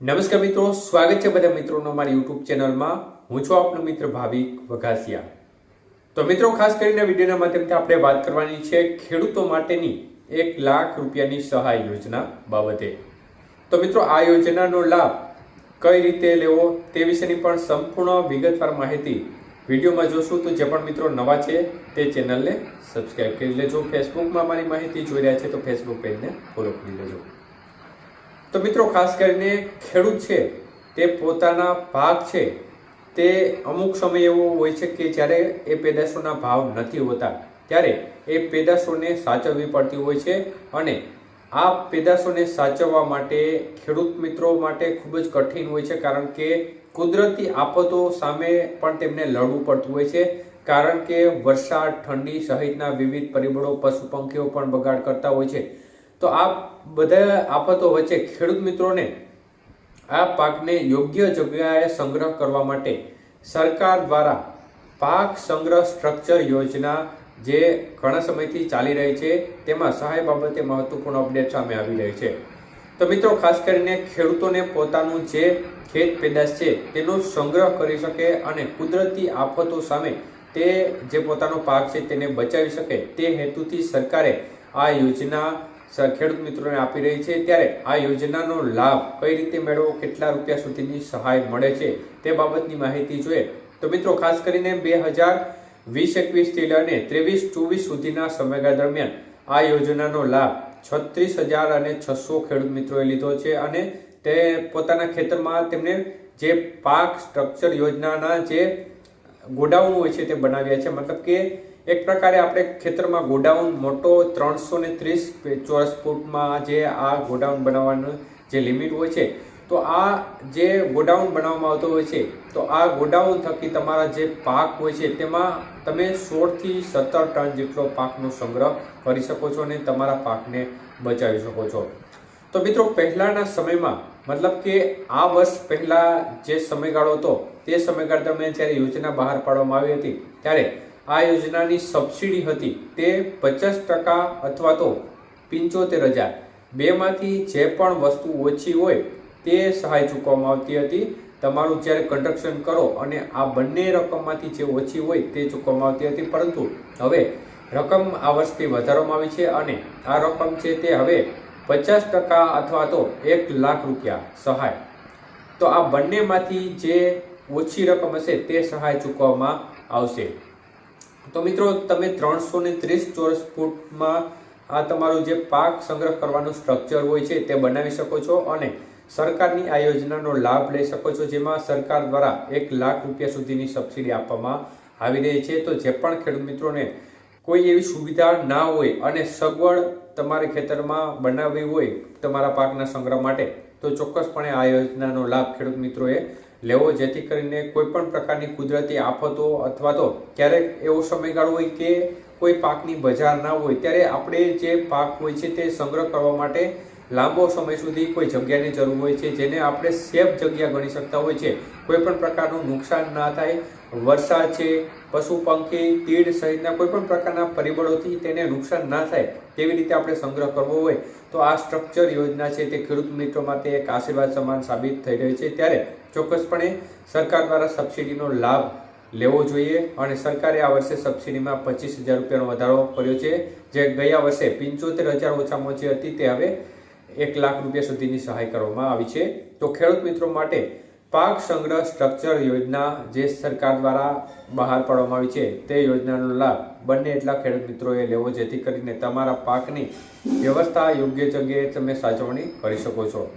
નમસ્કાર મિત્રો, સ્વાગત છે બધા મિત્રોનો મારી યુટ્યુબ ચેનલમાં. હું છું આપનો મિત્ર ભાવિક વઘાસિયા. તો મિત્રો, ખાસ કરીને વિડીયોના માધ્યમથી આપણે વાત કરવાની છે ખેડૂતો માટેની એક લાખ રૂપિયાની સહાય યોજના બાબતે. તો મિત્રો, આ યોજનાનો લાભ કઈ રીતે લેવો તે વિશેની પણ સંપૂર્ણ વિગતવાર માહિતી વિડીયોમાં જોશું. તો જે પણ મિત્રો નવા છે તે ચેનલને સબસ્ક્રાઈબ કરી લેજો. ફેસબુકમાં મારી માહિતી જોઈ રહ્યા છે તો ફેસબુક પેજને ફોલો કરી લેજો. તો મિત્રો, ખાસ કરીને ખેડૂત છે, તે પોતાના ભાગ છે, તે અમુક સમય એવો હોય છે કે જ્યારે એ પેદાશોના ભાવ નથી હોતા, ત્યારે એ પેદાશોને સાચવવી પડતી હોય છે અને આ પેદાશોને સાચવવા માટે ખેડૂત મિત્રો માટે ખૂબ જ કઠિન હોય છે, કારણ કે કુદરતી આફતો સામે પણ તેમને લડવું પડતું હોય છે, કારણ કે વરસાદ, ઠંડી સહિતના વિવિધ પરિબળો પશુ પંખીઓ પણ બગાડ કરતા હોય છે. તો આ બધા આફતો વચ્ચે ખેડૂત મિત્રોને આ પાકને યોગ્ય જગ્યાએ સંગ્રહ કરવા માટે સરકાર દ્વારા પાક સંગ્રહ સ્ટ્રક્ચર યોજના જે ઘણા સમયથી ચાલી રહી છે, તેમાં સહાય બાબતે મહત્વપૂર્ણ અપડેટ સામે આવી રહી છે. તો મિત્રો, ખાસ કરીને ખેડૂતોને પોતાનું જે ખેત પેદાશ છે, તેનો સંગ્રહ કરી શકે અને કુદરતી આફતો સામે તે જે પોતાનો પાક છે, તેને બચાવી શકે તે હેતુથી સરકારે આ યોજના ખેડૂત મિત્રોને આપી રહી છે. ત્યારે આ યોજનાનો લાભ કઈ રીતે મેળવવો કેટલા રૂપિયા સુધીની સહાય મળે છે તે બાબતની માહિતી જોઈએ. તો મિત્રો, ખાસ કરીને બે હજાર વીસ એકવીસથી લઈને ત્રેવીસ ચોવીસ સુધીના સમયગાળા દરમિયાન આ યોજનાનો લાભ છત્રીસ હજાર અને છસો ખેડૂત મિત્રોએ લીધો છે અને તે પોતાના ખેતરમાં તેમને જે પાક સ્ટ્રક્ચર યોજનાના જે ગોડાઉન હોય છે તે બનાવ્યા છે. મતલબ કે એક પ્રકારે આપણે ખેતરમાં ગોડાઉન મોટો ત્રણસો ને ત્રીસ ચોરસ ફૂટમાં જે આ ગોડાઉન બનાવવાનું જે લિમિટ હોય છે, તો આ જે ગોડાઉન બનાવવામાં આવતો હોય છે, તો આ ગોડાઉન થકી તમારા જે પાક હોય છે તેમાં તમે સોળથી સત્તર ટન જેટલો પાકનો સંગ્રહ કરી શકો છો અને તમારા પાકને બચાવી શકો છો. તો મિત્રો, પહેલાંના સમયમાં મતલબ કે આ વર્ષ પહેલા જે સમયગાળો હતો, તે સમયગાળા દરમિયાન જ્યારે યોજના બહાર પાડવામાં આવી હતી, ત્યારે આ યોજનાની સબસિડી હતી તે પચાસ ટકા અથવા તો પિંચોતેર હજાર. બેમાંથી જે પણ વસ્તુ ઓછી હોય, તે સહાય ચૂકવવામાં આવતી હતી. તમારું જ્યારે કન્સ્ટ્રક્શન કરો અને આ બંને રકમમાંથી જે ઓછી હોય, તે ચૂકવવામાં આવતી હતી. પરંતુ હવે રકમ આ વર્ષથી વધારવામાં આવી છે અને આ રકમ છે તે હવે પચાસ ટકા અથવા તો એક લાખ રૂપિયા સહાય. તો આ બંનેમાંથી જે ઓછી રકમ હશે તે સહાય ચૂકવવામાં આવશે. તો મિત્રો, તમે ત્રણસો ને ત્રીસ ચોરસ ફૂટમાં આ તમારું જે પાક સંગ્રહ કરવાનું સ્ટ્રક્ચર હોય છે તે બનાવી શકો છો અને સરકારની આ યોજનાનો લાભ લઈ શકો છો, જેમાં સરકાર દ્વારા એક લાખ રૂપિયા સુધીની સબસિડી આપવામાં આવી રહી છે. તો જે પણ ખેડૂત મિત્રોને કોઈ એવી સુવિધા ના હોય અને સગવડ તમારે ખેતરમાં બનાવવી હોય તમારા પાકના સંગ્રહ માટે, તો ચોક્કસપણે આ યોજનાનો લાભ ખેડૂત મિત્રોએ લેવો, જેથી કરીને કોઈ પણ પ્રકારની કુદરતી આફતો અથવા તો ક્યારેક એવો સમયગાળો હોય કે કોઈ પાકની બજાર ના હોય, ત્યારે આપણે જે પાક હોય છે તે સંગ્રહ કરવા માટે લાંબો સમય સુધી કોઈ જગ્યાની જરૂર હોય છે, જેને આપણે સેફ જગ્યા ગણી શકતા હોય છે. કોઈ પણ પ્રકારનું નુકસાન ના થાય, વરસાદ છે, પશુ પંખી, તીડ સહિતના કોઈ પણ પ્રકારના પરિબળોથી તેને નુકસાન ના થાય, તેવી રીતે આપણે સંગ્રહ કરવો હોય, તો આ સ્ટ્રક્ચર યોજના છે તે ખેડૂત મિત્રો માટે એક આશીર્વાદ સમાન સાબિત થઈ રહી છે. ત્યારે ચોક્કસપણે સરકાર દ્વારા સબસિડીનો લાભ લેવો જોઈએ અને સરકારે આ વર્ષે સબસિડીમાં પચીસ હજાર રૂપિયાનો વધારો કર્યો છે. જે ગયા વર્ષે પંચોતેર હજાર ઓછામાં ઓછી હતી તે હવે એક લાખ રૂપિયા સુધીની સહાય કરવામાં આવી છે. તો ખેડૂત મિત્રો માટે પાક સંગ્રહ સ્ટ્રક્ચર યોજના જે સરકાર દ્વારા બહાર પાડવામાં આવી છે, તે યોજનાનો લાભ બંને એટલા ખેડૂત મિત્રોએ લેવો, જેથી કરીને તમારા પાકની વ્યવસ્થા યોગ્ય જગ્યાએ તમે સાચવણી કરી શકો છો.